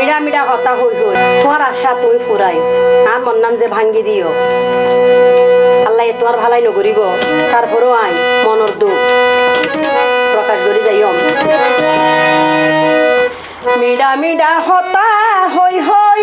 মিড়া মিড়া হতা হই হই তোমার আশা তুই ফুরাই আর মন নাম যে ভাঙ্গি দিও আল্লাহ তোমার ভালাই নগরিব তারপরও আই মনর দুঃখ। প্রকাশ করি যাই মিডা মিডা হতা হই হই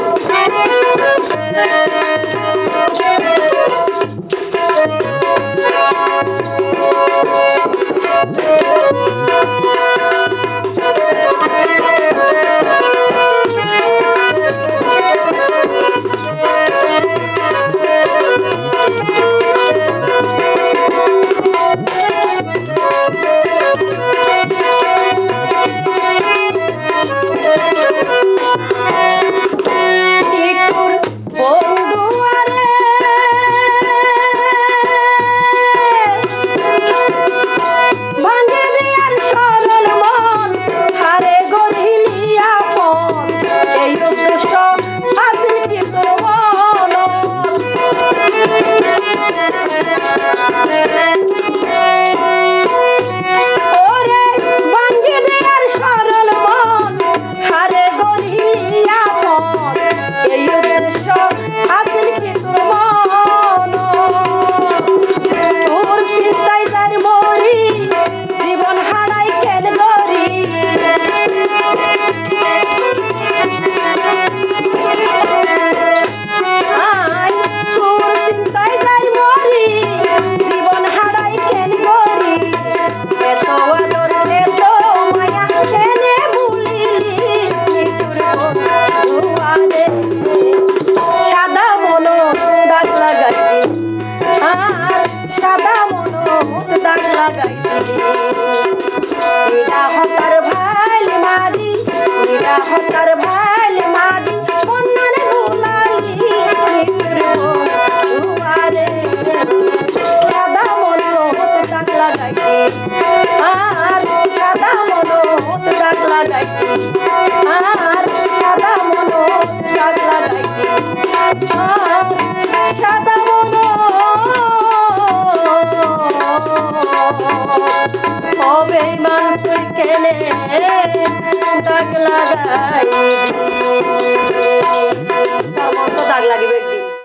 হতার ভালো মারি হতার ভালো মারি হবে মান তুই কেনে দাগ লাগাই মতো দাগ লাগিবে।